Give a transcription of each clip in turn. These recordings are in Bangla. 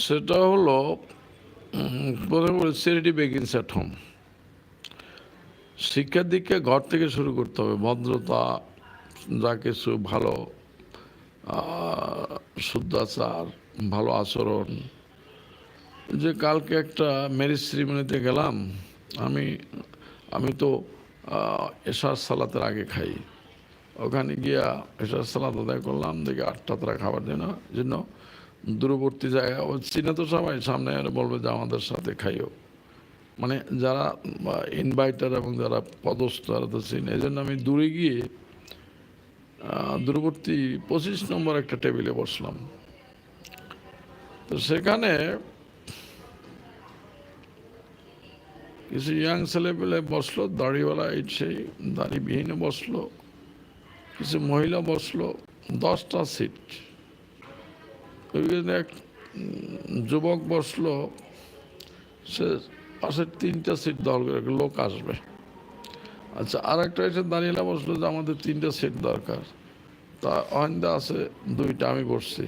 সেটা হলো, প্রথমে বলি চ্যারিটি বেগিনস অ্যাট হোম। শিক্ষার দিককে ঘর থেকে শুরু করতে হবে, ভদ্রতা, যা কিছু ভালো শুদ্ধাচার, ভালো আচরণ। যে কালকে একটা ম্যারেজ সেরিমনিতে গেলাম, আমি আমি তো এশার সালাতের আগে খাই। ওখানে গিয়া এশার সালাত আদায় করলাম, দেখি আটটা তারা খাবার জন্য জন্য দূরবর্তী জায়গা, ও চিনে তো সবাই সামনে বলবে যে আমাদের সাথে খাইও। মানে যারা ইনভাইটার এবং যারা পদস্থ, তারা তো চিনে। এই জন্য আমি দূরে গিয়ে দূরবর্তী পঁচিশ নম্বর একটা টেবিলে বসলাম। তো সেখানে কিছু ইয়াং ছেলেপেলে বসল, দাড়িওয়ালা এই সেই, দাড়িবিহীন বসল, কিছু মহিলা বসল, দশটা সিট এক যুবক বসল, সে পাশের তিনটা সিট দল করে লোক আসবে। আচ্ছা আর একটা এসে দাঁড়িয়ে বসল যে আমাদের তিনটা সিট দরকার। তা অহিন্দা আছে দুইটা, আমি বসছি।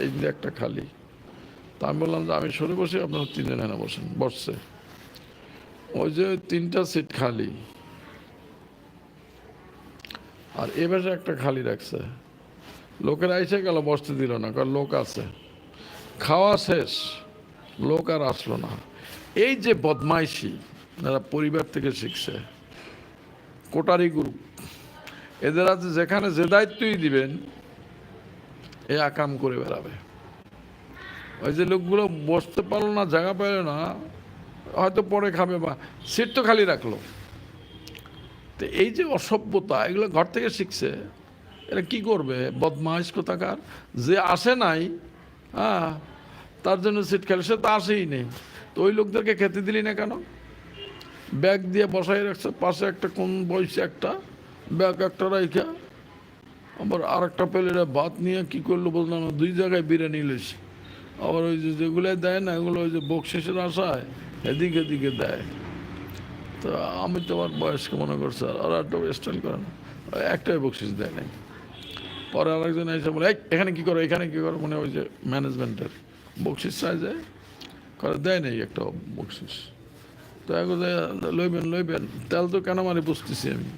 এই যে একটা খালি। তা আমি বললাম যে আমি সরে বসি, আপনারা তিনজন এনে বসেন। বসছে। ওই যে তিনটা সিট খালি। আর এ একটা খালি রাখছে। লোকেরা এসে গেল, বসতে দিল না কারণ লোক আছে। খাওয়া শেষ, লোক আর আসলো না। এই যে বদমাইশি, যারা পরিবার থেকে শিখছে, কোটারি গ্রুপ এদের আছে যেখানে যে দায়িত্বই দিবেন, এ আকাম করে বেড়াবে। ওই যে লোকগুলো বসতে পারল না, জায়গা পেল না, হয়তো পরে খাবে বা সিট তো খালি রাখল। তো এই যে অসভ্যতা, এগুলো ঘর থেকে শিখছে এরা কি করবে? বদমাইশ কোথাকার? যে আসে নাই হ্যাঁ তার জন্য সিট খেলে সে তো আসেই নেই। তো ওই লোকদেরকে খেতে দিলি না কেন? ব্যাগ দিয়ে বসাই রাখছে পাশে একটা কোন বয়সে একটা ব্যাগ একটা রাইখা। আবার আর একটা প্লেটে ভাত নিয়ে কি করল বুঝলাম না, দুই জায়গায় বিরিয়ানি লইছে। আবার ওই যে যেগুলো দেয় না এগুলো ওই যে বকশিসের আশায় এদিকে এদিকে দেয়। তো আমি তো আমার বয়সকে মনে করছি আর একটা স্টাইল করে না। একটাই বকশিস দেয় নাই। পরে আরেকজন এসে বলে "এই, এখানে কি করো এখানে কি করো? মানে ওই যে ম্যানেজমেন্টের বকশিস চাই যায় করে দেয় নাই একটা বকশিস। তো এখন লইবেন লইবেন তেল তো কেন মানে বুঝতেছি আমি।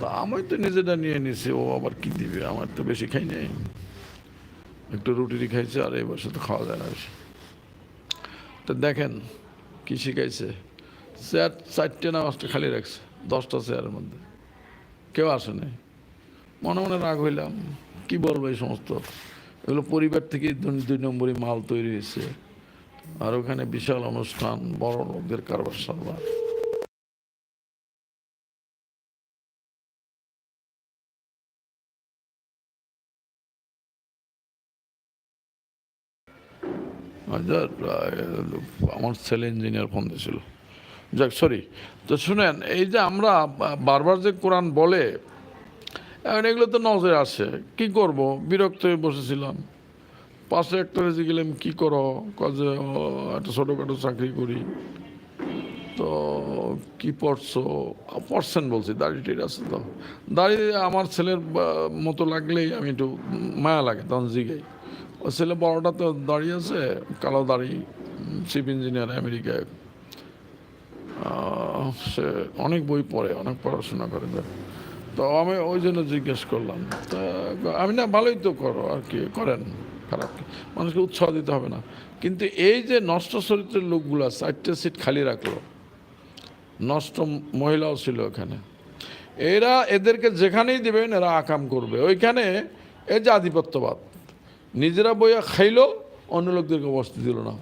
তা আমি তো নিজেটা নিয়ে নিছি ও আবার কি দিবে? আমার তো বেশি খাই নাই। একটু রুটি খাইছে আর এই বছর তো খাওয়া যায় না বেশি। তো দেখেন কি শিখাইছে। চেয়ার চারটে না পাঁচটা খালি রাখছে দশটা চেয়ারের মধ্যে। কেউ আসে নাই। মনে মনে রাগ হইলাম, কি বলব এই সমস্ত? এগুলো পরিবার থেকে দুই নম্বরই মাল তৈরি হয়েছে। আর ওখানে বিশাল অনুষ্ঠান, বড় লোকদের কারবার সারবার। আমার ছেলে ইঞ্জিনিয়ার ফোন দিয়েছিল। যাক সরি তো শুনেন, এই যে আমরা বারবার যে কোরআন বলে এখন এগুলো তো নজরে আসে। কি করব? বিরক্ত হয়ে বসেছিলাম। পাশে একটা রেজে গেলাম কী করো? কাজে "ও, একটা ছোটোখাটো চাকরি করি। তো কি পড়ছো? পড়ছেন বলছি দাড়ি টেড়ি আছে তো। দাড়ি আমার ছেলের মতো লাগলেই আমি একটু মায়া লাগে তখন জিগাই। ও ছেলে বড়টা তো দাঁড়িয়ে আছে কালো দাড়ি চিফ ইঞ্জিনিয়ার আমেরিকায়। সে অনেক বই পড়ে অনেক পড়াশোনা করে। তো। আমি ওই জন্য জিজ্ঞেস করলাম, তা, আমি না, ভালোই তো করো আর কি, করেন, খারাপ মানুষকে উৎসাহ দিতে হবে না। কিন্তু এই যে নষ্ট চরিত্রের লোকগুলো চারটে সিট খালি রাখল, নষ্ট মহিলাও ছিল ওখানে এরা এদেরকে যেখানেই দেবেন, এরা আকাম করবে। ওইখানে এই যে আধিপত্যবাদ, নিজেরা বইয়া খাইলো, অন্য লোকদেরকে বসতে দিল না।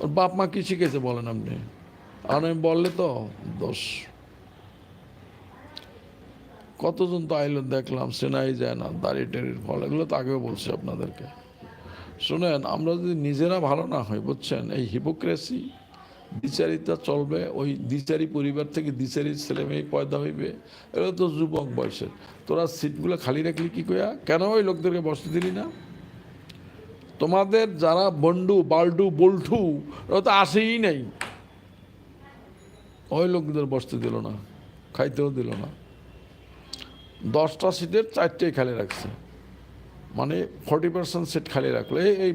ওর বাপ মা কি শিখেছে বলেন আপনি? আর আমি বললে তো দোষ। কতজন তো আইলো দেখলাম, সেনাই যায় না, দাড়ি টেরির ফল, এগুলো তো আগেও বলছি আপনাদেরকে। শুনেন, আমরা যদি নিজেরা ভালো না হই, বুঝছেন? এই হিপোক্রেসি দ্বিচারিতা চলবে, ওই দ্বিচারি পরিবার থেকে দ্বিচারি ছেলে মেয়ে পয়দা হইবে এগুলো তো যুবক বয়সের। তোরা সিটগুলো খালি রাখলি কি কয়া কেন ওই লোকদেরকে বসতে দিলি না? তোমাদের যারা বন্ডু, বাল্ডু, বল্টু, ওরা তো আসেই নেই। ওই লোকদের বসতে দিল না, খাইতেও দিল না। দশটা সিটের চারটেই খালি রাখছে। মানে ফর্টি পার্সেন্ট সিট খালি রাখল। এই এই,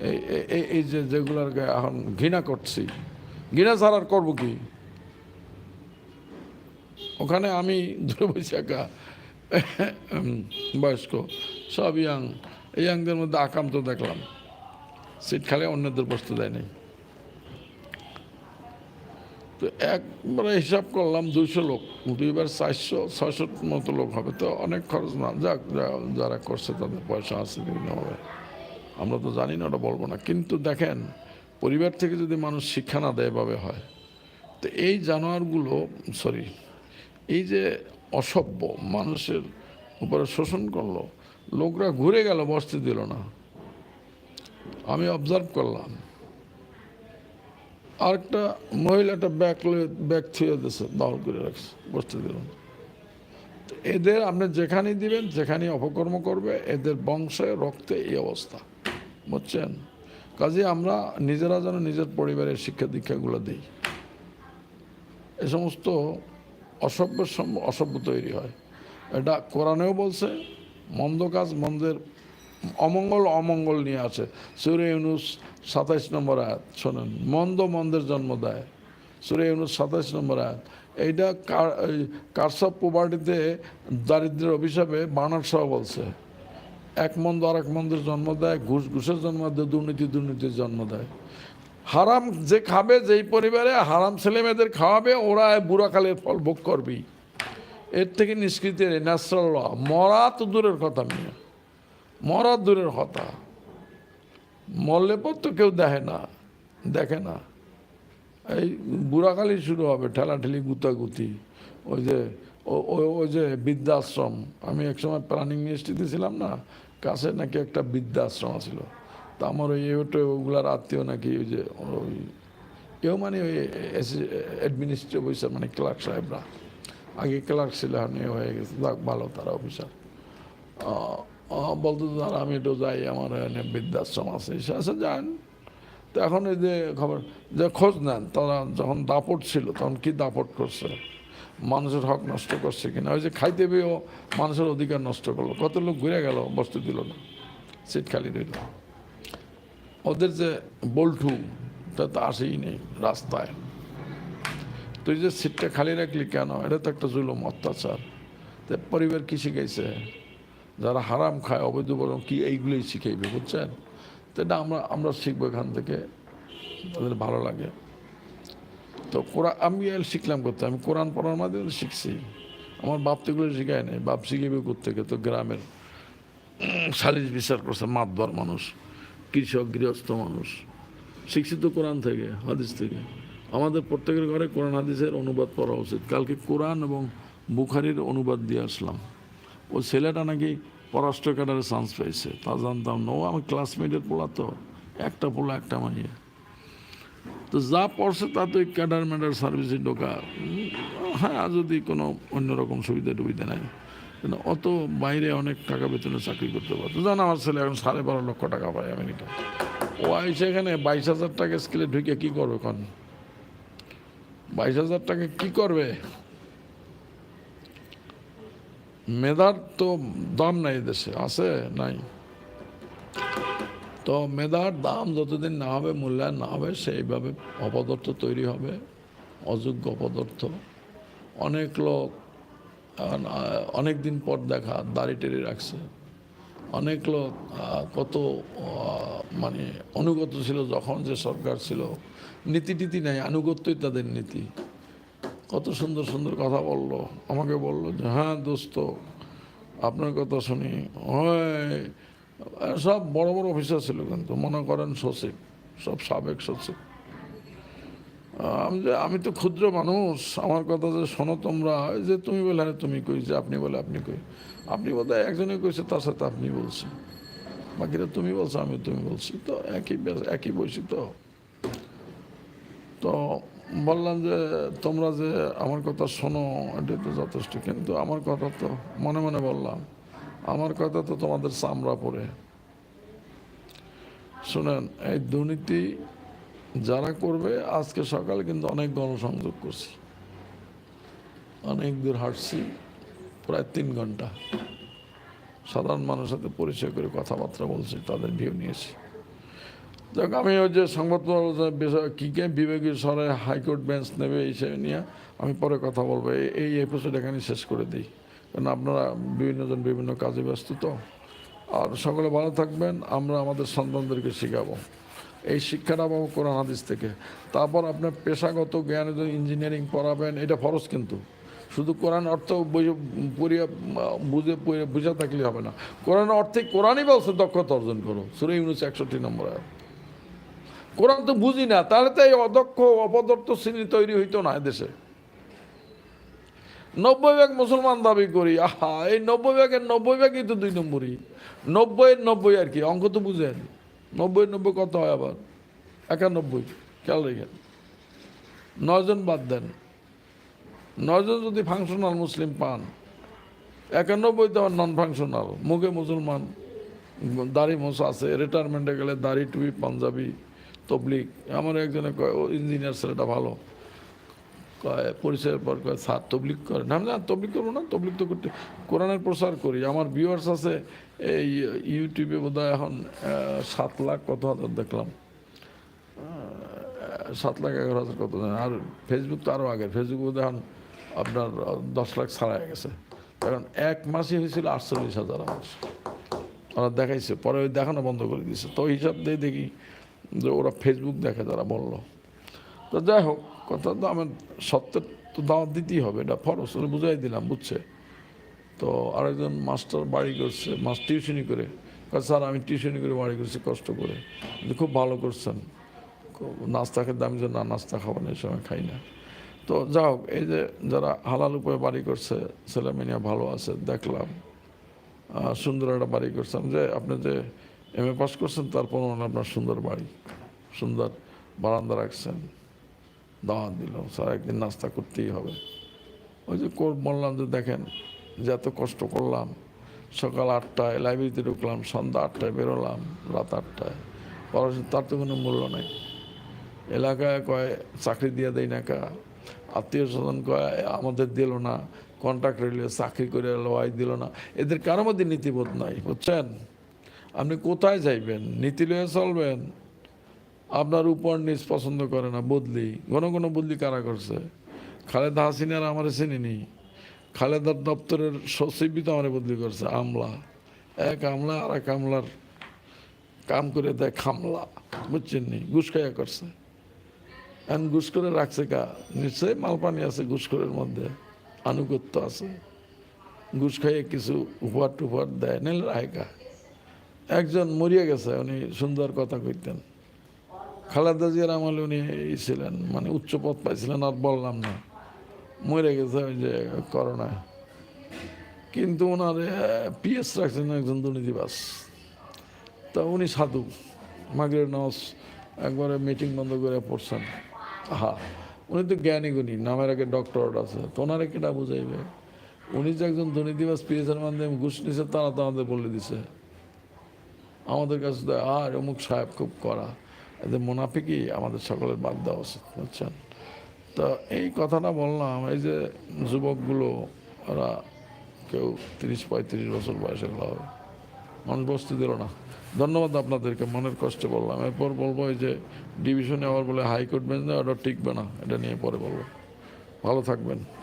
এই- যে যেগুলোর এখন ঘৃণা করছি, ঘৃণা ছাড়া আর করব কি? ওখানে আমি দূরে বসে একা বয়স্ক, সব ইয়াং ইয়াংদের মধ্যে আকাম তো দেখলাম। সিট খালি অন্যদের বসতে দেয় তো একবারে হিসাব করলাম দুইশো লোক, দুইবার চারশো ছয়শো মতো লোক হবে। তো অনেক খরচ না, যাক যারা করছে তাদের পয়সা আছে বিভিন্নভাবে। আমরা তো জানি না, ওটা বলব না। কিন্তু দেখেন, পরিবার থেকে যদি মানুষ শিক্ষা না দেয়, এভাবে হয়। তো এই জানোয়ারগুলো, সরি, এই যে অসভ্য মানুষের উপরে শোষণ করল, লোকরা ঘুরে গেল, বসতে দিল না। আমি অবজার্ভ করলাম। আরেকটা মহিলাটা ব্যাগ ব্যাগ থুয়ে দিছে দল করে রাখছে, বসতে দিল এদের আপনি যেখানেই দিবেন, যেখানেই অপকর্ম করবে, এদের বংশে, রক্তে এই অবস্থা, বুঝছেন? কাজে আমরা নিজেরা যেন নিজের পরিবারের শিক্ষা দীক্ষাগুলো দিই। এ সমস্ত অসভ্য অসভ্য তৈরি হয়। এটা কোরআনেও বলছে, মন্দ কাজ মন্দের অমঙ্গল অমঙ্গল নিয়ে আছে। সুরে ইউনুস সাতাইশ নম্বর আয়াত শোনেন, মন্দ মন্দের জন্ম দেয়। সুরে ইউনুস সাতাইশ নম্বর আয়াত, এইটা কারসব পোভার্টিতে দারিদ্রের অভিশাপে বানার সহ বলছে, এক মন্দ আর এক মন্দের জন্ম দেয়, ঘুষ, ঘুষের জন্ম দেয়, দুর্নীতি, দুর্নীতির জন্ম দেয়। হারাম যে খাবে, যেই পরিবারে হারাম ছেলে মেয়েদের খাওয়াবে, ওরা বুড়াকালের ফল ভোগ করবি এর থেকে নিষ্কৃতি ন্যাচারাল ল মরা তো দূরের কথা মিয়া। মরা দূরের কথা। মরলে পর তো কেউ দেখে না দেখে না। এই বুড়াকালি শুরু হবে, ঠেলাঠেলি, গুতাগুতি, ওই যে ওই যে বৃদ্ধাশ্রম। আমি একসময় প্ল্যানিং মিনিস্ট্রিতে ছিলাম না, কাছে নাকি একটা বৃদ্ধাশ্রম ছিল তা আমার ওই ওটা ওগুলার আত্মীয় নাকি ওই যে, ওই কেউ মানে ওই অ্যাডমিনিস্ট্রেটিভ অফিসার মানে ক্লার্ক সাহেবরা। আগে ক্লার্ক ছিল হয়ে গেছে ভালো তারা অফিসার বলতে দাঁড়া আমি একটু যাই, আমার বৃদ্ধাশ্রম আছে, সে আছে, যান। তো এখন এই যে খবর, যে খোঁজ নেন, তারা যখন দাপট ছিল, তখন কি দাপট করছে? মানুষের হক নষ্ট করছে কিনা? ওই যে খাইতে পেয়েও মানুষের অধিকার নষ্ট করল। কত লোক ঘুরে গেল, বস্তু দিল না, সিট খালি রইল। ওদের যে বল্টু, তা তো আসেই নেই রাস্তায়। তুই যে সিটটা খালি রাখলি কেন? এটা তো একটা জুলুম অত্যাচার। তো পরিবার কি শিখাইছে? যারা হারাম খায়, অবৈধ বরং কি এইগুলোই শিখাইবে, বুঝছেন? তো এটা আমরা আমরা শিখব এখান থেকে। তাদের ভালো লাগে। তো কোরআন আমি শিখলাম করতে আমি কোরআন পড়ার মাধ্যমে শিখছি। আমার বাপ তো এগুলো শিখায় নাই। বাপ শিখিবে থেকে তো গ্রামের সালিস বিচার করছে, মাতবার মানুষ, কৃষক, গৃহস্থ মানুষ। শিক্ষিত কোরআন থেকে, হাদিস থেকে। আমাদের প্রত্যেকের ঘরে কোরআন, হাদিসের অনুবাদ পড়া উচিত। কালকে কোরআন এবং বুখারির অনুবাদ দিয়ে আসলাম। ও ছেলেটা নাকি পররাষ্ট্র ক্যাডারে চান্স পেয়েছে। তা জানতাম না ও আমার ক্লাসমেটের পোলা তো। একটা পোলা, একটা মাইয়া তো যা পড়ছে তা তো ক্যাডার ম্যাডার সার্ভিসে ঢোকা। হ্যাঁ যদি কোনো অন্যরকম সুবিধা টুবিধা নেই। অত বাইরে অনেক টাকা বেতনে চাকরি করতে পারতো। জান, আমার ছেলে এখন সাড়ে বারো লক্ষ টাকা পায় আমেরিকা ও আইসে এখানে বাইশ হাজার টাকা স্কেলে ঢুকে কী করবে এখন? বাইশ হাজার টাকা কী করবে? মেধার তো দাম নাই দেশে, আছে? নাই। তো মেধার দাম যতদিন না হবে, মূল্যায়ন না হবে, সেইভাবে অপদার্থ তৈরি হবে, অযোগ্য অপদার্থ। অনেক লোক অনেক দিন পর দেখা, দাড়ি টেরি রাখছে। অনেক লোক কত মানে অনুগত ছিল যখন যে সরকার ছিল। নীতি টিতি নাই, আনুগত্যই তাদের নীতি। কত সুন্দর সুন্দর কথা বলল। আমাকে বলল যে হ্যাঁ দোস্ত, আপনার কথা শুনি। হয় সব বড় বড় অফিসার ছিল কিন্তু, মনে করেন সচিব, সব সাবেক সচিব। আমি তো ক্ষুদ্র মানুষ, আমার কথা যে শোনো তোমরা যে তুমি বলে হ্যাঁ তুমি কই, যে আপনি বলে আপনি কই। আপনি বোধহয় একজনে কইছে, তার সাথে আপনি বলছি বাকিরা তুমি বলছো আমি তুমি বলছি। তো একই একই বয়সী তো। তো বললাম যে, তোমরা যে আমার কথা শোনো এটা তো যথেষ্ট। কিন্তু আমার কথা তো মনে মনে বললাম, আমার কথা তো তোমাদের চামড়া পড়ে শুনেন, এই দুর্নীতি যারা করবে, আজকে সকালে কিন্তু অনেক গণসংযোগ করছি। অনেক দূর হাঁটছি, প্রায় তিন ঘণ্টা। সাধারণ মানুষের সাথে পরিচয় করে কথাবার্তা বলছি, তাদের ভিউ নিয়েছি। দেখ, আমি ওই যে সংবাদপত্র বিষয় কী কে বিবেকী স্বরে হাইকোর্ট বেঞ্চ নেবে এই হিসেবে নিয়ে আমি পরে কথা বলব। এই- এপিসোড এখানে শেষ করে দিই। কারণ আপনারা বিভিন্নজন বিভিন্ন কাজে ব্যস্ত তো। আর সকলে ভালো থাকবেন, আমরা আমাদের সন্তানদেরকে শেখাবো। এই শিক্ষাটা পাবো কোরআন হাদিস থেকে। তারপর আপনার পেশাগত জ্ঞানে ইঞ্জিনিয়ারিং পড়াবেন, এটা ফরজ কিন্তু। শুধু কোরআন অর্থ বুঝে- পড়িয়া, বুঝে বুঝে থাকলে হবে না। কোরআন অর্থে কোরআনই বলছে দক্ষতা অর্জন করো। সুরে ইউনুস একষট্টি নম্বর। কোরআন তো বুঝি না, তাহলে তো এই অদক্ষ অপদর্থ শ্রেণি তৈরি হইতো না দেশে নব্বই ভাগ মুসলমান দাবি করি, আহা, এই নব্বই ভাগের নব্বই ভাগই তো দুই নম্বরই। নব্বইয়ের নব্বই আর কি, অঙ্ক তো বুঝেন। নব্বই নব্বই কত হয় আবার? একানব্বই, খেয়াল রেখেন। নয়জন বাদ দেন। নয়জন যদি ফাংশনাল মুসলিম পান, একানব্বই তো নন ফাংশনাল মুখে মুসলমান, দাড়ি মোছ আছে রিটায়ারমেন্টে গেলে দাড়ি, টুপি, পাঞ্জাবি তবলিক আমার একজনে কয়, ও ইঞ্জিনিয়ার ছেলেটা ভালো। কয়, পরিচয়ের পর কয়, স্যার তবলিক করে না না তবলিক করব না তবলিক তো করতে কোরআনের প্রচার করি। আমার ভিউয়ার্স আছে এই ইউটিউবে বোধহয় এখন সাত লাখ কত হাজার দেখলাম। সাত লাখ এগারো হাজার কত। আর ফেসবুক তো আরও আগে ফেসবুক বোধহয় এখন আপনার দশ লাখ ছাড়াই গেছে। কারণ এক মাসই হয়েছিল আটচল্লিশ হাজার আমার। ওরা দেখাইছে, পরে ওই দেখানো বন্ধ করে দিয়েছে তো হিসাব দিয়ে দেখি যে ওরা ফেসবুক দেখে তারা বলল। তো যাই হোক, কথা তো আমার সত্যের তো দাওয়াত দিতেই হবে, এটা ফরস ওরা বুঝাই দিলাম, বুঝছে? তো আরেকজন মাস্টার বাড়ি করছে, মাস টিউশনি করে। স্যার, আমি টিউশনি করে বাড়ি করছি, কষ্ট করে। খুব ভালো করছেন। নাস্তা খেতে, আমি যে না, নাস্তা খাব না, এই সময় খাই না। তো যাই হোক, এই যে যারা হালাল উপায়ে বাড়ি করছে ছেলে মেয়ে ভালো আছে, দেখলাম। সুন্দর একটা বাড়ি করছেন যে, আপনি যে এম এ পাস করছেন, তারপর আপনার সুন্দর বাড়ি, সুন্দর বারান্দা রাখছেন। দাওয়াত দিল, স্যার, একদিন নাস্তা করতেই হবে। ওই যে বললাম যে, দেখেন, যে এত কষ্ট করলাম, সকাল আটটায় লাইব্রেরিতে ঢুকলাম, সন্ধ্যা আটটায় বেরোলাম, রাত আটটায়। পড়াশোনা, তার তো কোনো মূল্য নেই। এলাকায় কয়, চাকরি দিয়ে দেয় না কা। আত্মীয় স্বজন কয়, আমাদের দিল না কন্ট্রাক্ট রইলে, চাকরি করে লোয়াই দিল না। এদের কারও মধ্যে নীতিবোধ নাই, বুঝছেন? আপনি কোথায় যাইবেন? নীতি লয়ে চলবেন? আপনার উপর নিজ পছন্দ করে না, বদলি। ঘন ঘন বদলি কারা করছে? খালেদা হাসিনার আমার চিনিনি। খালেদার দপ্তরের সচিবই তো আমার বদলি করছে, আমলা। এক আমলা আর এক আমলার কাম করে দেয় খামলা, বুঝছেন নি? খাইয়া করছে। এখন ঘুষ করে রাখছে কা? নিশ্চয়ই মালপানি আছে ঘুষখোরের মধ্যে, আনুগত্য আছে। ঘুষ খাইয়ে কিছু উপহার টুপহার দেয় নাহলে রায় কা? একজন মরিয়া গেছে, উনি সুন্দর কথা কইতেন। খালেদা জিয়ার আমলে উনি ছিলেন মানে উচ্চ পদ পাইছিলেন, আর বললাম না। মরে গেছে ওই যে করোনা। কিন্তু ওনার পিএস রাখছেন একজন দুর্নীতিবাস তা উনি সাধু। মাগরের নামাজ একবারে মিটিং বন্ধ করে পড়ছেন। হা উনি তো জ্ঞানী গুণী, নামের আগে ডক্টরেট আছে। তো ওনারে কেটা বুঝাইবে? উনি যে একজন দুর্নীতিবাস পিএসের মাধ্যমে ঘুষ নিছে, তারা তো আমাদের বলে দিছে। আমাদের কাছে তো আর অমুক সাহেব খুব করা এদের মুনাফিকই আমাদের সকলের বাদ দেওয়া উচিত, বুঝছেন? তো এই কথাটা বললাম, এই যে যুবকগুলো, ওরা কেউ তিরিশ, পঁয়ত্রিশ বছর বয়সে হবে মানুষ বসতে দিল না। ধন্যবাদ আপনাদেরকে, মনের কষ্টে বললাম। এরপর বলব, এই যে ডিভিশনে আবার বলে হাইকোর্ট বেঞ্চ না ওটা টিকবে না, এটা নিয়ে পরে বলব। ভালো থাকবেন।